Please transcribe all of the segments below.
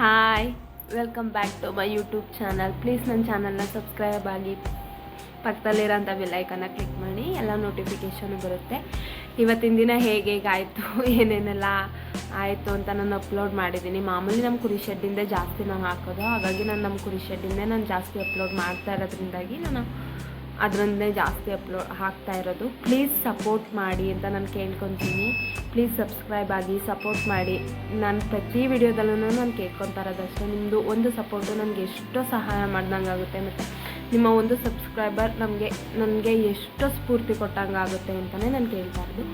Hi welcome back to my YouTube channel please ನನ್ನ ಚಾನಲ್ನ subscribe ಆಗಿ ಪಕ್ಕದಲ್ಲಿರೋಂಥ ಬೆಲ್ಲೈಕನ್ನ ಕ್ಲಿಕ್ ಮಾಡಿ, ಎಲ್ಲ ನೋಟಿಫಿಕೇಷನ್ ಬರುತ್ತೆ. ಇವತ್ತಿನ ದಿನ ಹೇಗೆ ಹೇಗಾಯಿತು ಏನೇನೆಲ್ಲ ಆಯಿತು ಅಂತ ನಾನು ಅಪ್ಲೋಡ್ ಮಾಡಿದ್ದೀನಿ. ಮಾಮೂಲಿ ನಮ್ಮ ಕುರಿ ಶೆಡ್ಡಿಂದ ಜಾಸ್ತಿ ನಾನು ಹಾಕೋದು. ಹಾಗಾಗಿ ನಾನು ನಮ್ಮ ಕುರಿ ಶೆಡ್ಡಿಂದ ನಾನು ಜಾಸ್ತಿ ಅಪ್ಲೋಡ್ ಮಾಡ್ತಾ ಇರೋದ್ರಿಂದಾಗಿ ನಾನು ಅದರನ್ನೇ ಜಾಸ್ತಿ ಅಪ್ಲೋಡ್ ಹಾಕ್ತಾ ಇರೋದು. ಪ್ಲೀಸ್ ಸಪೋರ್ಟ್ ಮಾಡಿ ಅಂತ ನಾನು ಕೇಳ್ಕೊತೀನಿ. ಪ್ಲೀಸ್ ಸಬ್ಸ್ಕ್ರೈಬ್ ಆಗಿ ಸಪೋರ್ಟ್ ಮಾಡಿ. ನಾನು ಪ್ರತಿ ವಿಡಿಯೋದಲ್ಲೂ ನಾನು ಕೇಳ್ಕೊತಾ ಇರೋದಷ್ಟೇ ನಿಮ್ಮದು ಒಂದು ಸಪೋರ್ಟು ನನಗೆ ಎಷ್ಟೋ ಸಹಾಯ ಮಾಡ್ದಂಗೆ ಆಗುತ್ತೆ ಮತ್ತು ನಿಮ್ಮ ಒಂದು ಸಬ್ಸ್ಕ್ರೈಬರ್ ನಮಗೆ, ನನಗೆ ಎಷ್ಟೋ ಸ್ಫೂರ್ತಿ ಕೊಟ್ಟಂಗೆ ಆಗುತ್ತೆ ಅಂತಲೇ ನಾನು ಕೇಳ್ತಾ ಇರೋದು.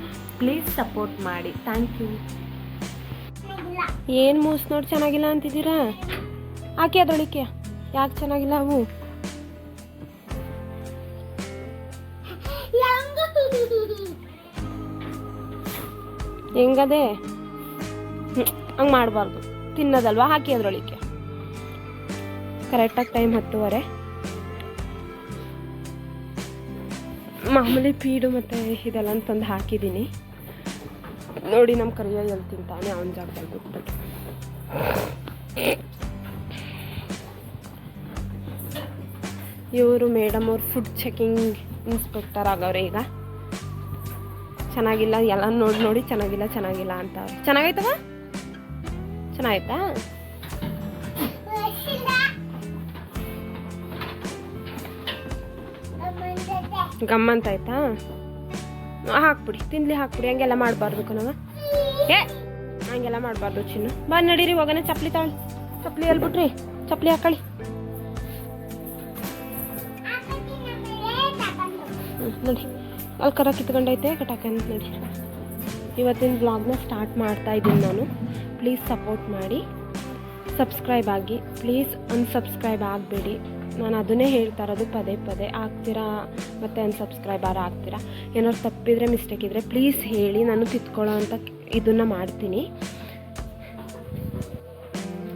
ಪ್ಲೀಸ್ ಸಪೋರ್ಟ್ ಮಾಡಿ. ಥ್ಯಾಂಕ್ ಯು ಏನು ಮೂಸ್ ನೋಡಿ ಚೆನ್ನಾಗಿಲ್ಲ ಅಂತಿದ್ದೀರಾ? ಆಕೆ ಅದೊಳಿಕೆ ಯಾಕೆ ಚೆನ್ನಾಗಿಲ್ಲ ಅವು? ಹೆಂಗದೆ? ಹಂಗೆ ಮಾಡಬಾರ್ದು. ತಿನ್ನೋದಲ್ವಾ? ಹಾಕಿ ಅದರೊಳಗೆ ಕರೆಕ್ಟಾಗಿ ಟೈಮ್ ಹತ್ತುವರೆ. ಮಾಮೂಲಿ ಪೀಡು ಮತ್ತು ಇದೆಲ್ಲ ತಂದು ಹಾಕಿದ್ದೀನಿ. ನೋಡಿ ನಮ್ಮ ಕರಿಯ ಎಲ್ಲಿ ತಿಂತಾನೆ ಅವನ ಜಾಗದಲ್ಲಿ ಬಿಟ್ಬಿಟ್ಟು. ಇವರು ಮೇಡಮ್ ಅವ್ರು ಫುಡ್ ಚೆಕಿಂಗ್ ಇನ್ಸ್ಪೆಕ್ಟರ್ ಆಗವ್ರೆ ಈಗ. ಚೆನ್ನಾಗಿಲ್ಲ, ಎಲ್ಲ ನೋಡಿ ನೋಡಿ ಚೆನ್ನಾಗಿಲ್ಲ ಚೆನ್ನಾಗಿಲ್ಲ ಅಂತ. ಚೆನ್ನಾಗೈತವ? ಚೆನ್ನಾಗೈತಾ? ಗಮ್ಮಂತ ಆಯ್ತಾ? ಹಾಕ್ಬಿಡಿ, ತಿನ್ಲಿ, ಹಾಕ್ಬಿಡಿ, ಹಂಗೆಲ್ಲ ಮಾಡಬಾರ್ದು ಕಣವ ಏ, ಹಂಗೆಲ್ಲ ಮಾಡಬಾರ್ದು ಚಿನ್ನು. ಬಾ, ನಡೀರಿ, ಹೋಗೋಣ, ಚಪ್ಲಿ ತಗೊಳ್ಳಿ ಚಪ್ಲಿ ಎಲ್ಬಿಟ್ರಿ ಚಪ್ಲಿ ಹಾಕೊಳ್ಳಿ. ನೋಡಿ. ಅಲ್ಲಿ ಕರ ಕಿತ್ಕೊಂಡೈತೆ ಕಟಾಕಂತ ನೋಡಿ ಇವತ್ತಿನ ಬ್ಲಾಗ್ನ ಸ್ಟಾರ್ಟ್ ಮಾಡ್ತಾ ಇದ್ದೀನಿ ನಾನು. ಪ್ಲೀಸ್ ಸಪೋರ್ಟ್ ಮಾಡಿ. ಸಬ್ಸ್ಕ್ರೈಬ್ ಆಗಿ. ಪ್ಲೀಸ್ ಅನ್ಸಬ್ಸ್ಕ್ರೈಬ್ ಆಗಬೇಡಿ. ನಾನು ಅದನ್ನೇ ಹೇಳ್ತಾ ಇರೋದು, ಪದೇ ಪದೇ ಆಗ್ತೀರಾ? ಮತ್ತು ಅನ್ಸಬ್ಸ್ಕ್ರೈಬರ್ ಆಗ್ತೀರಾ? ಏನಾದ್ರು ತಪ್ಪಿದರೆ ಮಿಸ್ಟೇಕ್ ಇದ್ದರೆ ಪ್ಲೀಸ್ ಹೇಳಿ. ನಾನು ತಿತ್ಕೊಳ್ಳೋ ಅಂತ ಇದನ್ನು ಮಾಡ್ತೀನಿ.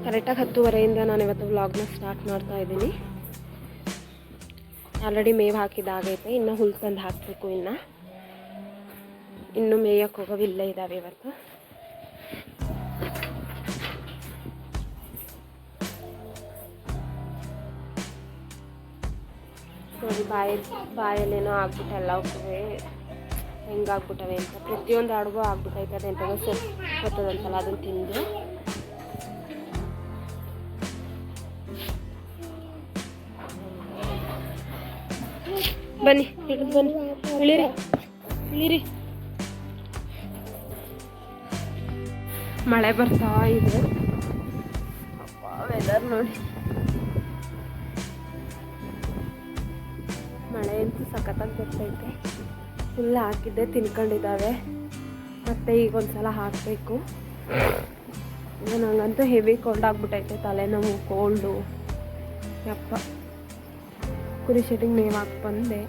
ಕರೆಕ್ಟಾಗಿ ಹತ್ತುವರೆಯಿಂದ ನಾನು ಇವತ್ತು ವ್ಲಾಗ್ನ ಸ್ಟಾರ್ಟ್ ಮಾಡ್ತಾ ಇದ್ದೀನಿ. ಆಲ್ರೆಡಿ ಮೇವು ಹಾಕಿದಾಗೈತೆ ಇನ್ನು ಹುಲ್ ತಂದು ಹಾಕಬೇಕು ಇನ್ನು. ಇನ್ನು ಮೇಯಕ್ಕೆ ಹೋಗೋವು ಇಲ್ಲೇ ಇದ್ದಾವೆ ಇವತ್ತು. ನೋಡಿ, ಬಾಯಿ, ಬಾಯಲ್ಲೇನೋ ಆಗ್ಬಿಟ್ಟು ಎಲ್ಲ ಹೋಗ್ತವೆ ಹೆಂಗಾಗ್ಬಿಟ್ಟವೆ ಅಂತ. ಪ್ರತಿಯೊಂದು ಅಡುಗು ಆಗ್ಬಿಟ್ಟೈತೆ ಸೊಪ್ಪು ಬರ್ತದಂತಲ್ಲ ಅದನ್ನು ತಿಂದು. ಬನ್ನಿ ಹಿಡಿದು ಬನ್ನಿ, ಇಳಿರಿ ಇಳಿರಿ. ಮಳೆ ಬರ್ತಾ ಇದೆ. ವೆದರ್ ನೋಡಿ. ಮಳೆ ಅಂತೂ ಸಖತ್ತಾಗಿ ಬರ್ತೈತೆ. ಫುಲ್ ಹಾಕಿದ್ದೆ ತಿನ್ಕೊಂಡಿದ್ದಾವೆ. ಮತ್ತೆ ಈಗ ಒಂದ್ಸಲ ಹಾಕಬೇಕು. ನನಗಂತೂ ಹೆವಿ ಕೋಲ್ಡ್ ಆಗ್ಬಿಟ್ಟೈತೆ ತಲೆನೋವು ಕೋಲ್ಡು ಯಪ್ಪ. ಕುರಿ ಶೆಟ್ಟಿಗೆ ಮೇವು ಹಾಕಿ ಬಂದೆ.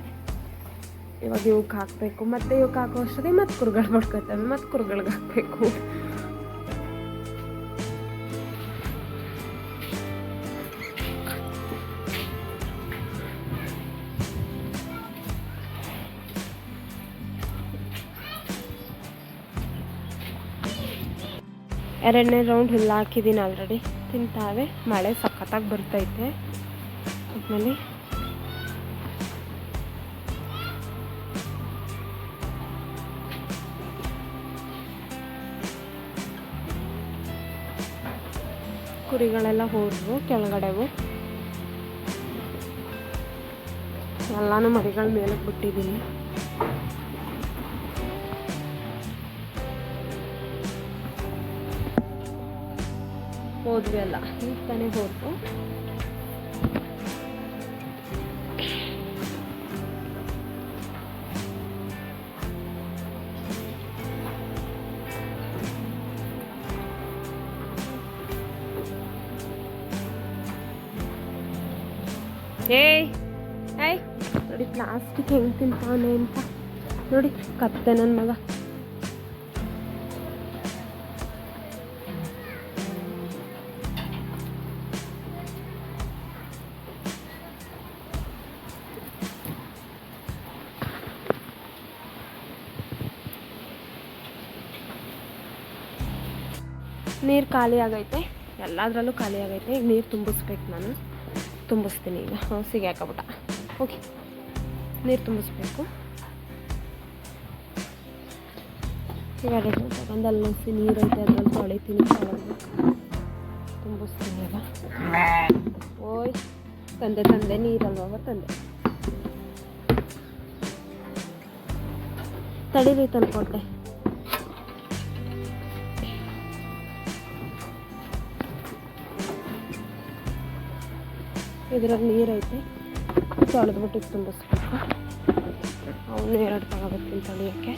ಇವಾಗ ಇವಕ್ಕೆ ಹಾಕಬೇಕು. ಮತ್ತೆ ಇವಕ್ಕೆ ಹಾಕೋ ಅಷ್ಟೊತ್ತಿಗೆ ಮತ್ತು ಕುರುಗಳು ಬಡ್ಕೊತವೆ ಮತ್ತು ಕುರುಗಳಿಗೆ ಹಾಕಬೇಕು. ಎರಡನೇ ರೌಂಡ್ ಹುಲ್ಲು ಹಾಕಿದ್ದೀನಿ ಆಲ್ರೆಡಿ ತಿಂತಾವೆ. ಮಳೆ ಸಖತ್ತಾಗಿ ಬರ್ತೈತೆ. ಆಮೇಲೆ ಕುರಿಗಳೆಲ್ಲ ಹೋದ್ವು ಕೆಳಗಡೆವು ಎಲ್ಲಾನು ಮರಿಗಳ ಮೇಲೆ ಬಿಟ್ಟಿದ್ದೀನಿ ಹೋದ್ವಿ ಅಲ್ಲ ಈಗ ತಾನೇ ಹೋದ್ವು. ಏಯ್ ಏಯ್. ನೋಡಿ ಪ್ಲಾಸ್ಟಿಕ್ ಹೆಂಗೆ ತಿಂತಾನೆ ಅಂತ. ನೋಡಿ, ಕತ್ತೆ ನನ್ನ ಮಗ. ನೀರು ಖಾಲಿ ಆಗೈತೆ. ಎಲ್ಲದರಲ್ಲೂ ಖಾಲಿ ಆಗೈತೆ. ಈಗ ನೀರು ತುಂಬಿಸ್ಬೇಕು ನಾನು. ತುಂಬಿಸ್ತೀನಿ ಈಗ. ಸಿಗಿ ಸಿಗಾಕಬಿಟ್ಟ ಓಕೆ. ನೀರು ತುಂಬಿಸ್ಬೇಕು. ಇವಾಗ ತಗೊಂಡು ನೀರು ಐತೆ ಅದ್ರಲ್ಲಿ ತೊಳಿತೀನಿ. ತುಂಬಿಸ್ತೀನಿ ಈಗ. ಓಯ್, ತಂದೆ ತಂದೆ, ನೀರಲ್ವ ತಂದೆ? ತಡೀರಿ ತಂದ್ಕೊಟ್ಟೆ. ಇದರಲ್ಲಿ ನೀರೈತೆ. ತೊಳೆದ್ಬಿಟ್ಟು ತುಂಬಿಸ್ಬೇಕು ಅವನು ಎರಡು ತಗೋಬೇಕು ತೊಳೆಯೋಕ್ಕೆ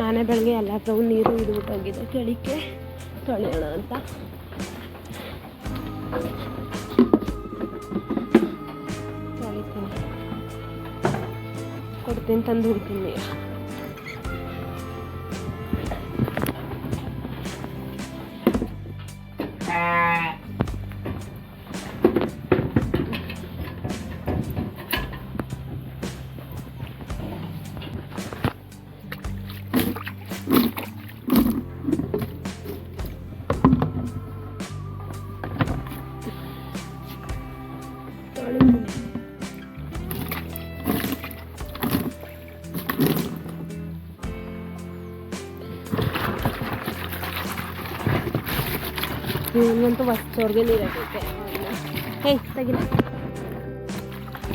ನಾನೇ ಬೆಳಗ್ಗೆ ಎಲ್ಲಾದ್ರೂ ನೀರು ಇಡ್ಬಿಟ್ಟು ಹೋಗಿದ್ದೆ ಕೆಳಿಕೆ ತೊಳೆಯೋಣ ಅಂತ. ತೊಳಿತೀನಿ. ಕೊಡ್ತೀನಿ, ತಂದು ಹುಡ್ತೀನಿ ನೀರು. ಇವನಂತೂ ಹೊಸವ್ರಿಗೆ ನೀರು ಹಾಕೈತೆ ಹೇಯ್ ತೆಗಿಲ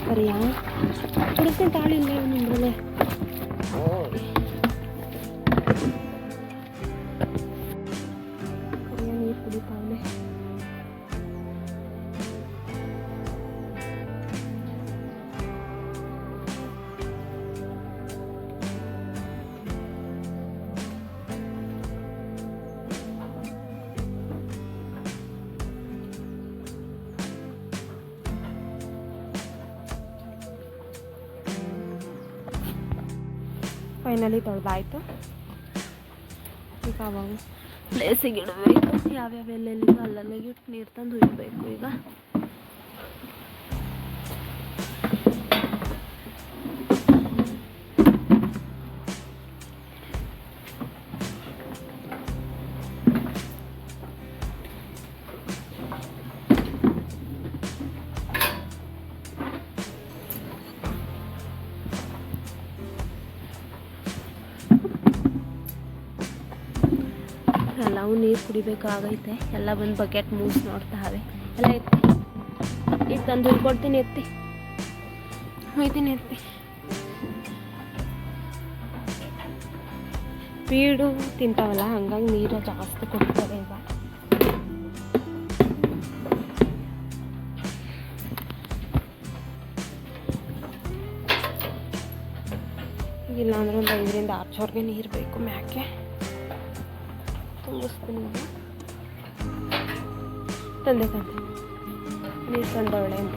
ಸರಿಯಾ ಕುಡಿಸ್ತೀನಿ ತಾಳಿಲ್ಲ ಇವನಿಂದ್ರಲ್ಲೇ ಫೈನಲಿ ತೊಳೆದಾಯ್ತು. ಈಗ ಅವಾಗ ಪ್ಲೇಸಿಗೆ ಇಡಬೇಕು. ಯಾವ್ಯಾವ ಎಲ್ಲೆಲ್ಲಿ ಅಲ್ಲಲ್ಲಿ ಇಟ್ಟು ನೀರು ತಂದು ಇಡಬೇಕು ಈಗ. ಕುಡಿಬೇಕಾಗೈತೆ. ಎಲ್ಲ ಬಂದು ಬಕೆಟ್ ಮೂಸ್ ನೋಡ್ತಾವೆ ಎಲ್ಲ ಎತ್ತಿ. ಈಗ ತಂದು ಕೊಡ್ತೀನಿ ಎತ್ತಿ. ಹೋಯ್ತೀನಿ ಎತ್ತಿ. ಸ್ಪೀಡು ತಿಂತಾವಲ್ಲ, ಹಂಗಾಗಿ ನೀರು ಜಾಸ್ತಿ ಕೊಡ್ತಾರೆ ಈಗ. ಇಲ್ಲಾಂದ್ರೆ ಒಂದು ಐದರಿಂದ ಆರು ಸಾವಿರಗೆ ನೀರು ಬೇಕು ಮ್ಯಾಕೆ. ತುಂಬಿಸ್ತೀನಿ ಈಗ. ತಂದೆ ತಂದೆ ನೀರು ತಂದವಳೆ ಅಂತ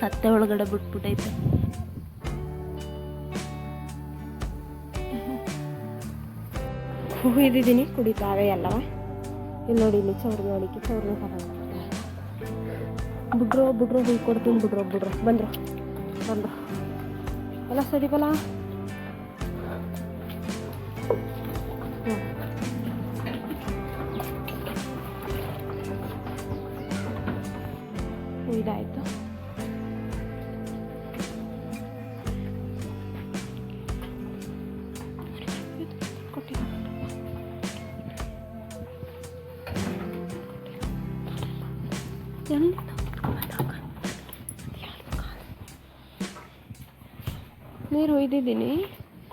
ಸತ್ತೆ ಒಳಗಡೆ ಬಿಟ್ಬಿಟ್ಟೈತೆ. ಕುಯ್ದಿದ್ದೀನಿ ಕುಡಿತಾವೆ ಎಲ್ಲವ. ಇಲ್ಲಿ ನೋಡಿ, ಇಲ್ಲಿ ಚೌರ್ಗೆ ನೋಡಿಕೆ ಚೌರ್ಗೆ ಬಿಡ್ರೋ ಬಿಡ್ರೋ ಹುಯ್ ಕೊಡ್ತೀನಿ, ಬಿಡ್ರೋ ಬಿಡ್ರೋ. ಬಂದ್ರು ಬಂದ್ರು. ಎಲ್ಲ ಸರಿ ಬಲ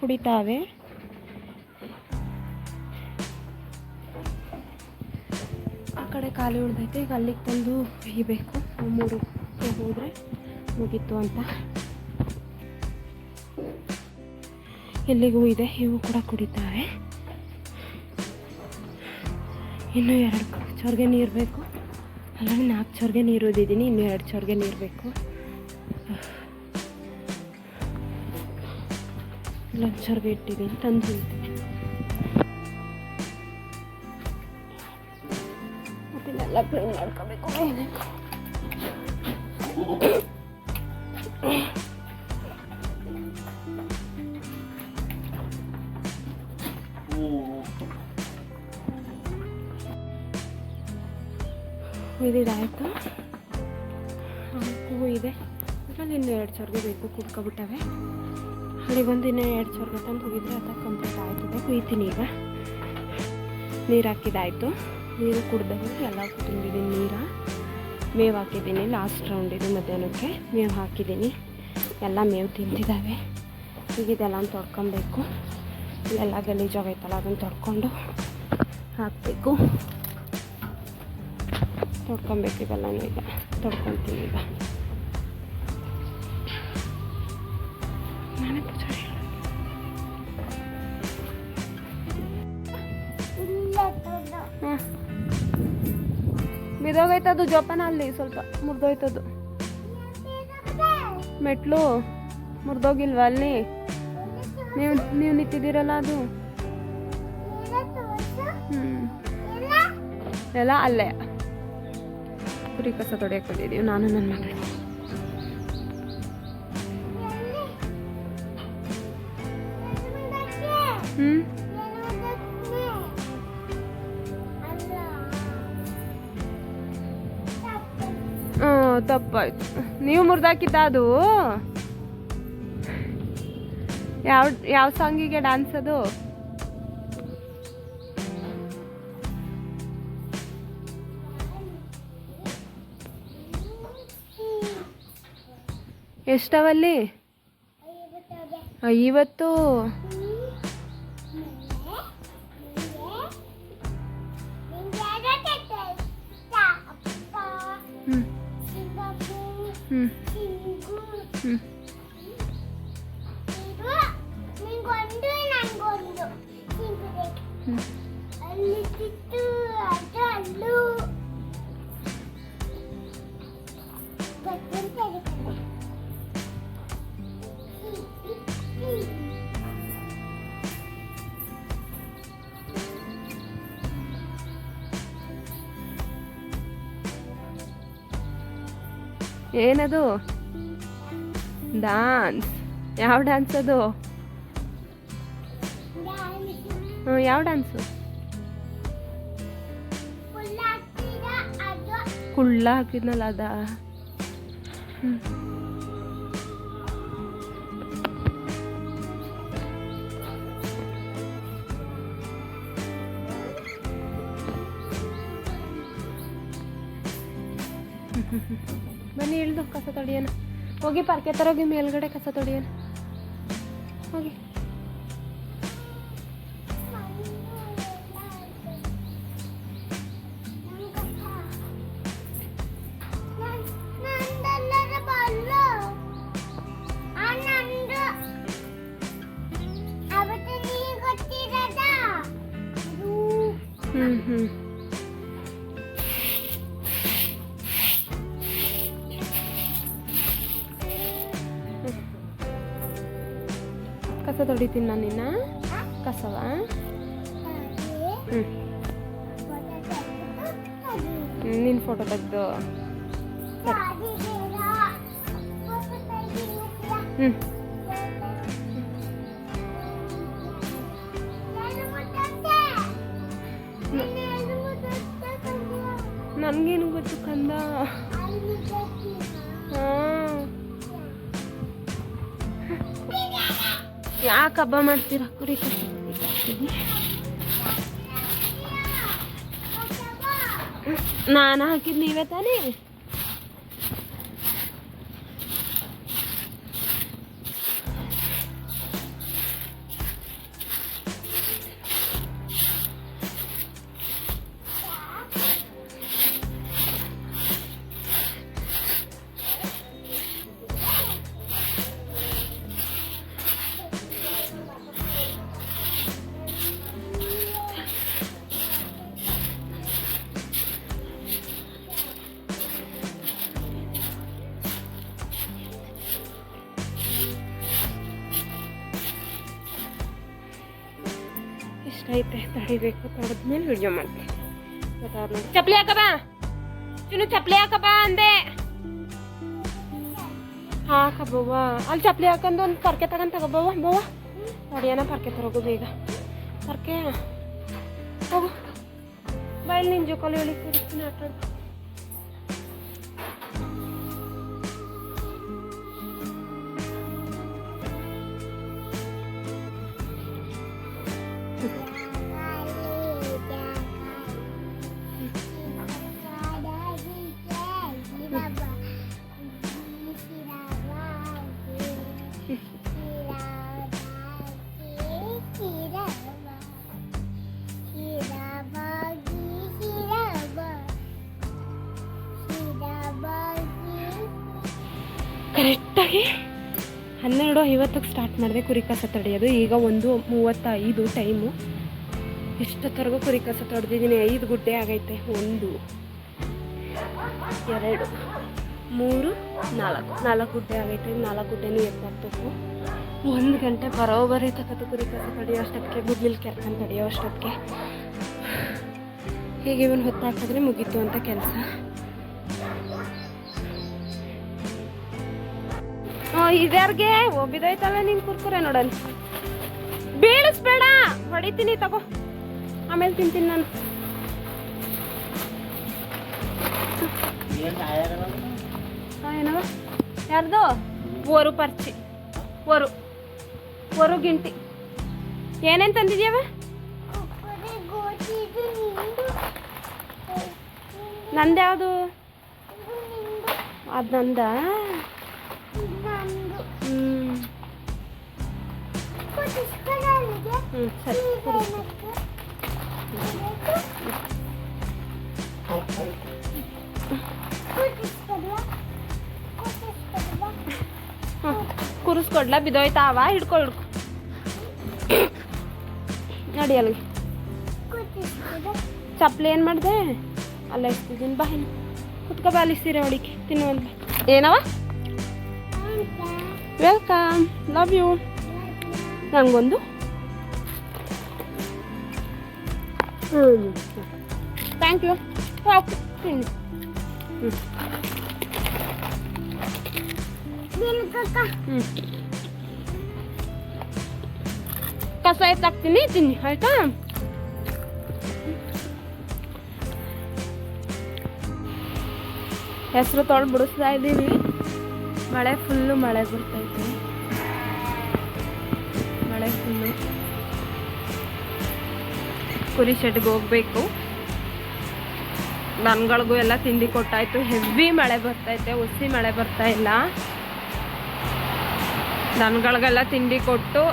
ಕುಡಿತಾವೆ. ಆ ಕಡೆ ಖಾಲಿ ಉಳ್ದೈತೆ, ಈಗ ಅಲ್ಲಿಗೆ ತಂದು ಬೇಯಬೇಕು. ಮೂರು ಹೋದರೆ ಮುಗೀತು ಅಂತ. ಇಲ್ಲಿಗೂ ಇದೆ, ಇವು ಕೂಡ ಕುಡಿತಾವೆ ಇನ್ನೂ ಎರಡು ಚೊರ್ಗೆ ನೀರು ಬೇಕು. ಅಲ್ಲ ನಾಲ್ಕು ಚೋರ್ಗೆ ನೀರು ಓದಿದ್ದೀನಿ ಇನ್ನೂ ಎರಡು ಚೊರ್ಗೆ ನೀರು ಬೇಕು. ಇಲ್ಲೊಂದು ಚೊರ್ಗೆ ಇಟ್ಟಿದ್ದೀನಿ ತಂದು ಇಡ್ತೀನಿ ಮತ್ತಿನ್ನೆಲ್ಲ ಕ್ಲೀನ್ ಮಾಡ್ಕೋಬೇಕು ಏನೇನು ಇದಿದಾಯಿತು ಹೂವು ಇದೆ. ಅದರಲ್ಲಿ ಇನ್ನೂ ಎರಡು ಸಾವಿರ ಬೇಕು, ಕುಡ್ಕೊಬಿಟ್ಟವೆ. ಅಲ್ಲಿಗೊಂದು ಇನ್ನೂ ಎರಡು ಸಾವಿರ ತಂದು ಹೋಗಿದ್ರೆ ಅದು ಕಂಪ್ಲೀಟ್ ಆಯ್ತದೆ. ಕುಯ್ತೀನಿ ಈಗ. ನೀರು ಹಾಕಿದ್ದಾಯಿತು ನೀರು ಕುಡ್ದವು ಎಲ್ಲ ತುಂಬಿದ್ದೀನಿ ನೀರು. ಮೇವು ಹಾಕಿದ್ದೀನಿ ಲಾಸ್ಟ್ ರೌಂಡ್ ಇದು ಮಧ್ಯಾಹ್ನಕ್ಕೆ. ಮೇವು ಹಾಕಿದ್ದೀನಿ ಎಲ್ಲ ಮೇವು ತಿಂತಿದ್ದಾವೆ ಈಗ ಇದೆಲ್ಲ ತೊಡ್ಕೊಬೇಕು ಎಲ್ಲ ಗಲೀಜಾಗೈತಲ್ಲ, ಅದನ್ನು ತೊಡ್ಕೊಂಡು ಹಾಕಬೇಕು. ತೊಡ್ಕೊಬೇಕು ಇವೆಲ್ಲ ಈಗ ತೊಡ್ಕೊತೀನಿ ಈಗ. ಬಿದೋಗೈತದು ಜೋಪಾನ ಅಲ್ಲಿ ಸ್ವಲ್ಪ ಮುರಿದೋಯ್ತದು. ಮೆಟ್ಲು ಮುರಿದೋಗಿಲ್ವಾ ಅಲ್ಲಿ? ನೀವು ನೀವು ನಿಂತಿದ್ದೀರಲ್ಲ ಅದು? ಹ್ಞೂ ಎಲ್ಲ ಅಲ್ಲೇ. ಕುರಿ ಕಸ ತೊಡೆಯಕ್ಕೆ ಬಂದಿದ್ದೀವಿ, ನಾನು ನನ್ನ ಮಗಳು. ಹ್ಞೂ ಹ್ಞೂ ತಪ್ಪಾಯ್ತು. ನೀವು ಮುರಿದಾಕಿದ್ದ ಅದು? ಯಾವ ಯಾವ ಸಾಂಗಿಗೆ ಡ್ಯಾನ್ಸ್ ಅದು? ಎಷ್ಟವಲ್ಲಿ? ಐವತ್ತು. ಹ್ಞೂ ಹ್ಞೂ ಏನದು? ಡಾನ್ಸ್ ಯಾವ ಡ್ಯಾನ್ಸ್ ಅದು? ಹ್ಞೂ ಯಾವ ಡ್ಯಾನ್ಸು ಕುಳ್ಳ ಹಾಕಿದ್ನಲ್ಲ ಅದ? ಹ್ಞೂ ಕಸ ತೊಡಿಯೋಣ ಹೋಗಿ ಪಾರ್ಕೆ ತರೋಗಿ ಮೇಲ್ಗಡೆ ಕಸ ತೊಡಿಯೋಣ ಹೋಗಿ. ತೊಡಿತೀನಿ ನಾನು ನಿನ್ನ. ಕಸವ? ಹ್ಞೂ ನಿನ್ನ ಫೋಟೋ ತೆಗೆದು. ಹ್ಞೂ ನನಗೇನು ಗೊತ್ತು ಕಂದ? ಯಾಕೆ ಹಬ್ಬ ಮಾಡ್ತೀರಾ? ಕುರಿ ನಾನು ಹಾಕಿದ್ದು ನೀವೇ ತಾನೇ? ಐತೆ ತಡಿಬೇಕು ತಡೆದ್ಮೇಲೆ ವಿಡಿಯೋ ಮಾಡ್ತೀನಿ. ಚಪ್ಲಿ ಹಾಕಬಾ? ಚುನು ಚಪ್ಲಿ ಹಾಕಬಾ ಅಂದೆ. ಹಾಕಬವ್ವ. ಅಲ್ಲಿ ಚಪ್ಲಿ ಹಾಕೊಂಡು ಒಂದು ಪರ್ಕೆ ತಗೊಂಡ್ ತಗೋಬವ್ವ, ಬವ್ವ. ನೋಡಿಯಾನ ಪರ್ಕೆ ತರೋಗು ಬೇಗ ಪರ್ಕೆ. ಹೋಗು. ಬೈಲ್ ನಿನ್ ಜೋಕಾಲಿ ಹೇಳಿ ಕೂರಿಸ್ತೀನಿ ಆಟ ಕರೆಕ್ಟಾಗಿ? ಹನ್ನೆರಡು ಐವತ್ತಕ್ಕೆ ಸ್ಟಾರ್ಟ್ ಮಾಡಿದೆ ಕುರಿ ಕಸ ತಡೆಯೋದು. ಈಗ ಒಂದು ಮೂವತ್ತೈದು ಟೈಮು ಎಷ್ಟೊತ್ತರೆಗೂ ಕುರಿ ಕಸ ತೊಡ್ದಿದ್ದೀನಿ? ಐದು ಗುಡ್ಡೆ ಆಗೈತೆ. ಒಂದು, ಎರಡು, ಮೂರು, ನಾಲ್ಕು. ನಾಲ್ಕು ಗುಡ್ಡೆ ಆಗೈತೆ. ನಾಲ್ಕು ಗುಡ್ಡೆನೂ ಎತ್ತಾಕ್ಬೇಕು ಒಂದು ಗಂಟೆ ಬರೋಬರಿ ತಕ್ಕತ್ತು ಕುರಿ ಕಸ ತಡೆಯೋ ಅಷ್ಟೊತ್ತಿಗೆ, ಗುಡ್ಲಿಲ್ ಕೆರ್ಕೊಂಡು ತಡೆಯೋ ಅಷ್ಟೊತ್ತಿಗೆ. ಹೀಗೆ ಇವನು ಹೊತ್ತಾಕಿದ್ರೆ ಮುಗೀತು ಅಂತ ಕೆಲಸ. ಇದ್ಯಾರ್ಗೆ? ಒಬ್ಬಿದೈತಲ್ಲ ನಿನ್ ಕುರ್ಕುರೆ ನೋಡಲ್ಲಿ. ಬೀಳಿಸ್ಬೇಡ. ಹೊಡಿತೀನಿ ತಗೋ. ಆಮೇಲೆ ತಿಂತೀನಿ ನಾನು. ಏನವ ಯಾರ್ದು? ಓರು ಪರ್ಚಿ. ಓರು ಓರು ಗಿಂಟಿ. ಏನೇನು ತಂದಿದ್ಯಾವ? ನಂದು ಯಾವುದು ಅದು ನಂದ? ಹ್ಞೂ ಸರಿ ಹಾಂ ಕುರಿಸ್ಕೊಡ್ಲ? ಬಿದ್ದೋಯ್ತಾವ? ಹಿಡ್ಕೊ ಹಿಡ್ಕೊ ನಡಿ ಅಲ್ಲಿಗೆ. ಚಪ್ಪಲಿ ಏನು ಮಾಡಿದೆ? ಅಲ್ಲ ಇಷ್ಟಿದ್ದೀನಿ ಬಾ ಕುತ್ಕ ಕುತ್ಕೊ ಬಾ ಅಲ್ಲಿ ಸೀರೆ ಹೊಡಿಕೆ. ತಿನ್ನುವಂತ ಏನವ? ವೆಲ್ಕಮ್ ಲವ್ ಯು ನನಗೊಂದು ಹ್ಞೂ ಥ್ಯಾಂಕ್ ಯು ಸಾಕು ತಿನ್ನಿ ಹ್ಞೂ ಹ್ಞೂ ಕಸ ಎತ್ತಾಕ್ತೀನಿ ತಿನ್ನಿ ಆಯ್ತಾ ಹೆಸರು ತೊಳೆದು ಬಿಡಿಸ್ತಾ ಇದ್ದೀವಿ. ಮಳೆ ಫುಲ್ಲು ಮಳೆ ಬರ್ತೈತೆ ಮಳೆ ಫುಲ್ಲು ಕುರಿ ಶೆಡ್ಗೆ ಹೋಗ್ಬೇಕು. ದನಗಳಿಗೂ ಎಲ್ಲ ತಿಂಡಿ ಕೊಟ್ಟಾಯ್ತು. ಹೆವಿ ಮಳೆ ಬರ್ತೈತೆ ಹುಸಿ ಮಳೆ ಬರ್ತಾ ಇಲ್ಲ. ದನಗಳಿಗೆಲ್ಲ ತಿಂಡಿ ಕೊಟ್ಟು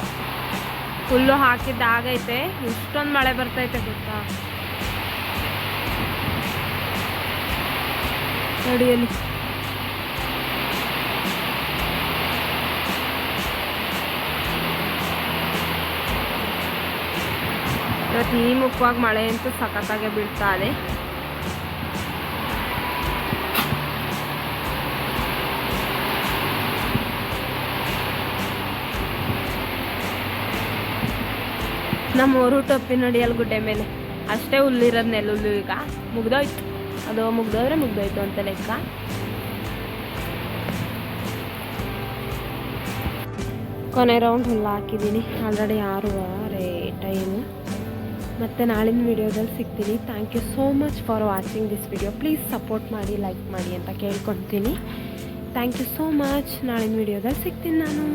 ಹುಲ್ಲು ಹಾಕಿದ್ದಾಗೈತೆ ಇಷ್ಟೊಂದು ಮಳೆ ಬರ್ತೈತೆ ಗೊತ್ತಾ? ನಡಿಯಲ್ಲಿ ಇವತ್ತು ಈ ಮುಖವಾಗಿ ಮಳೆ ಅಂತೂ ಸಖತ್ತಾಗೆ ಬೀಳ್ತಾ ಇದೆ. ನಮ್ಮೂರು ಟೊಪ್ಪಿ ಅಲ್ಲಿ ಗುಡ್ಡೆ ಮೇಲೆ. ಅಷ್ಟೇ ಹುಲ್ಲಿರೋದು ನೆಲ್ಲುಲ್ಲು ಈಗ. ಮುಗ್ದೋಯ್ತು. ಅದು ಮುಗ್ದೋದ್ರೆ ಮುಗ್ದೋಯ್ತು ಅಂತ ಲೆಕ್ಕ. ಕೊನೆ ರೌಂಡ್ ಹುಲ್ಲು ಹಾಕಿದ್ದೀನಿ. ಆಲ್ರೆಡಿ ಆರೂವರೆ ಟೈಮು. ಮತ್ತು ನಾಳಿನ ವಿಡಿಯೋದಲ್ಲಿ ಸಿಗ್ತೀನಿ. Thank you so much for watching this video please support ಮಾಡಿ ಲೈಕ್ ಮಾಡಿ ಅಂತ ಕೇಳ್ಕೊತೀನಿ ಥ್ಯಾಂಕ್ ಯು ಸೋ ಮಚ್ ನಾಳಿನ ವಿಡಿಯೋದಲ್ಲಿ ಸಿಗ್ತೀನಿ ನಾನು.